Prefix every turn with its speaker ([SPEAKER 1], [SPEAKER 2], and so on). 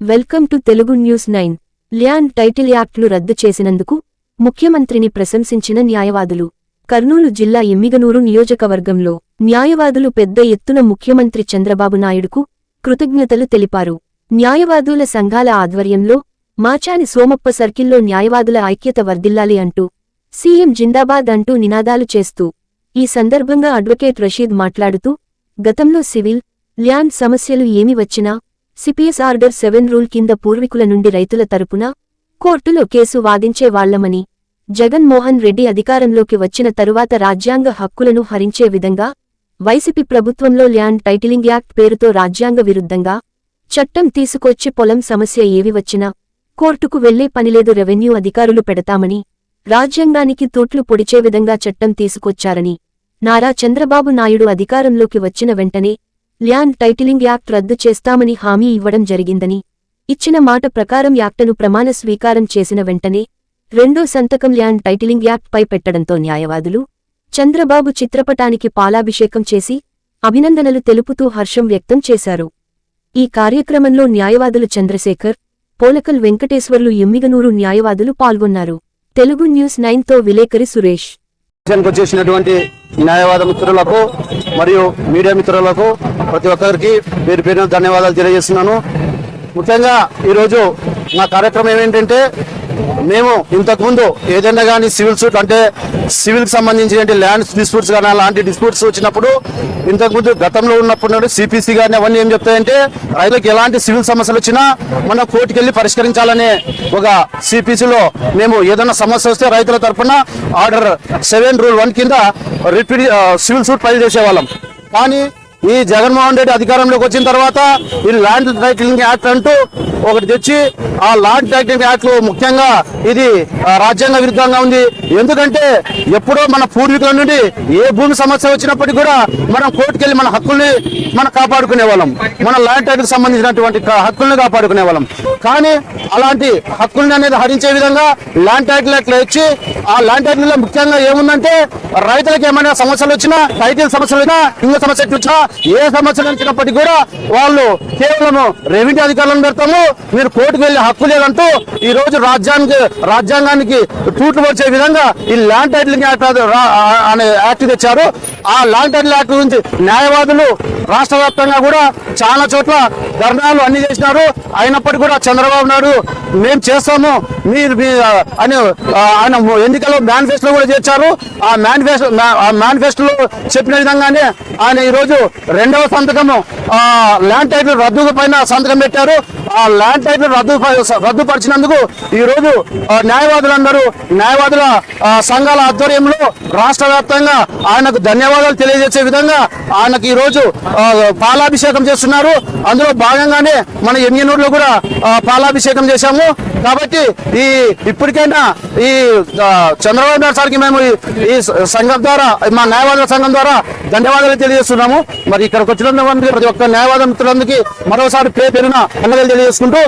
[SPEAKER 1] Welcome to Telugu news nine. Land title యాక్ట్లు రద్దు చేసినందుకు ముఖ్యమంత్రిని ప్రశంసించిన న్యాయవాదులు. కర్నూలు జిల్లా ఎమ్మిగనూరు నియోజకవర్గంలో న్యాయవాదులు పెద్ద ఎత్తున ముఖ్యమంత్రి చంద్రబాబు నాయుడుకు కృతజ్ఞతలు తెలిపారు. న్యాయవాదుల సంఘాల ఆధ్వర్యంలో మాచాని సోమప్ప సర్కిల్లో న్యాయవాదుల ఐక్యత వర్ధిల్లాలి అంటూ సీఎం జిందాబాద్ అంటూ నినాదాలు చేస్తూ ఈ సందర్భంగా అడ్వకేట్ రషీద్ మాట్లాడుతూ గతంలో సివిల్ ల్యాండ్ సమస్యలు ఏమి వచ్చినా సిపిఎస్ ఆర్డర్ సెవెన్ రూల్ కింద పూర్వీకుల నుండి రైతుల తరపున కోర్టులో కేసు వాదించే వాళ్ళమని జగన్మోహన్ రెడ్డి అధికారంలోకి వచ్చిన తరువాత రాజ్యాంగ హక్కులను హరించే విధంగా వైసీపీ ప్రభుత్వంలో ల్యాండ్ టైటిలింగ్ యాక్ట్ పేరుతో రాజ్యాంగ విరుద్ధంగా చట్టం తీసుకొచ్చి పొలం సమస్య ఏవి వచ్చినా కోర్టుకు వెళ్ళే పనిలేదు రెవెన్యూ అధికారులు పెడతామని రాజ్యాంగానికి తూట్లు పొడిచే విధంగా చట్టం తీసుకొచ్చారని నారా చంద్రబాబు నాయుడు అధికారంలోకి వచ్చిన వెంటనే ల్యాండ్ టైటిలింగ్ యాక్ట్ రద్దు చేస్తామని హామీ ఇవ్వడం జరిగిందని ఇచ్చిన మాట ప్రకారం యాక్టను ప్రమాణ స్వీకారం చేసిన వెంటనే రెండో సంతకం ల్యాండ్ టైటిలింగ్ యాక్ట్ పై పెట్టడంతో న్యాయవాదులు చంద్రబాబు చిత్రపటానికి పాలాభిషేకం చేసి అభినందనలు తెలుపుతూ హర్షం వ్యక్తం చేశారు. ఈ కార్యక్రమంలో న్యాయవాదులు చంద్రశేఖర్ పోలకల్ వెంకటేశ్వర్లు ఎమ్మిగనూరు న్యాయవాదులు పాల్గొన్నారు. తెలుగు న్యూస్ నైన్తో విలేకరి సురేష్.
[SPEAKER 2] స్టేషన్కి వచ్చేసినటువంటి న్యాయవాద మిత్రులకు మరియు మీడియా మిత్రులకు ప్రతి ఒక్కరికి పేరు పేరున ధన్యవాదాలు తెలియజేస్తున్నాను. ముఖ్యంగా ఈరోజు నా కార్యక్రమం ఏమేంటంటే మేము ఇంతకుముందు ఏదైనా కానీ సివిల్ సూట్ అంటే సివిల్కి సంబంధించిన ల్యాండ్ డిస్ప్యూట్స్ కానీ అలాంటి డిస్ప్యూట్స్ వచ్చినప్పుడు ఇంతకుముందు గతంలో ఉన్నప్పుడు సిపిసి కానీ అవన్నీ ఏం చెప్తాయంటే రైతులకు ఎలాంటి సివిల్ సమస్యలు వచ్చినా మన కోర్టుకు వెళ్ళి పరిష్కరించాలనే ఒక సిపిసిలో మేము ఏదైనా సమస్య వస్తే రైతుల తరఫున ఆర్డర్ సెవెన్ రూల్ వన్ కింద రిపీట్ సివిల్ సూట్ ఫైల్ చేసేవాళ్ళం. కానీ ఈ జగన్మోహన్ రెడ్డి అధికారంలోకి వచ్చిన తర్వాత ఈ ల్యాండ్ టైటిలింగ్ యాక్ట్ అంటూ ఒకటి తెచ్చి ఆ ల్యాండ్ టైటిలింగ్ యాక్ట్ ముఖ్యంగా ఇది రాజ్యాంగ విరుద్ధంగా ఉంది. ఎందుకంటే ఎప్పుడో మన పూర్వీకుల నుండి ఏ భూమి సమస్య వచ్చినప్పటికీ కూడా మనం కోర్టుకెళ్ళి మన హక్కుల్ని మనం కాపాడుకునే వాళ్ళం. మన ల్యాండ్ టైటిల్ సంబంధించినటువంటి హక్కుల్ని కాపాడుకునే వాళ్ళం. కానీ అలాంటి హక్కుల్ని అనేది హరించే విధంగా ల్యాండ్ టైటిల్ అట్లా ఇచ్చి ఆ ల్యాండ్ టైటిల్ ముఖ్యంగా ఏముందంటే రైతులకు ఏమైనా సమస్యలు వచ్చినా టైటిల్ సమస్యలు వచ్చినా ఇంకో సమస్య వచ్చినా ఏ సమస్యలు ఇచ్చినప్పటికీ కూడా వాళ్ళు కేవలం రెవెన్యూ అధికారులను పెడతాము. మీరు కోర్టుకు వెళ్ళే హక్కు లేదంటూ ఈ రోజు రాజ్యాంగ రాజ్యాంగానికి తూట్లు వచ్చే విధంగా ఈ ల్యాండ్ టైటిలింగ్ యాక్ట్ అనే యాక్ట్ తెచ్చారు. ఆ ల్యాండ్ టైటిల్ యాక్ట్ గురించి న్యాయవాదులు రాష్ట్ర వ్యాప్తంగా కూడా చాలా చోట్ల ధర్నాలు అన్ని చేసినారు. అయినప్పటికీ కూడా చంద్రబాబు నాయుడు మేము చేస్తాము. మీరు మీ అని ఆయన ఎన్నికల్లో మేనిఫెస్టో కూడా చేర్చారు. ఆ మేనిఫెస్టో ఆ మేనిఫెస్టోలో చెప్పిన విధంగానే ఆయన ఈరోజు రెండవ సంతకము ఆ ల్యాండ్ టైటిల్ రద్దు పైన సంతకం పెట్టారు. ఆ ల్యాండ్ టైటిల్ రద్దు రద్దుపరిచినందుకు ఈ రోజు న్యాయవాదులందరూ న్యాయవాదుల సంఘాల ఆధ్వర్యంలో రాష్ట్ర వ్యాప్తంగా ఆయనకు ధన్యవాదాలు తెలియజేసే విధంగా ఆయనకు ఈ రోజు పాలాభిషేకం చేస్తున్నారు. అందులో భాగంగానే మన ఎమ్మెనూరులో కూడా పాలాభిషేకం చేశాము. కాబట్టి ఈ ఇప్పటికైనా ఈ చంద్రబాబు నాయుడు సార్కి మేము ఈ- సంఘం ద్వారా మా న్యాయవాదుల సంఘం ద్వారా ధన్యవాదాలు తెలియజేస్తున్నాము. మరి ఇక్కడికి వచ్చినందుకు ప్రతి ఒక్క న్యాయవాద మిత్రులందరికీ మరోసారి పే పెరిగిన అన్నదాలు చేసుకుంటూ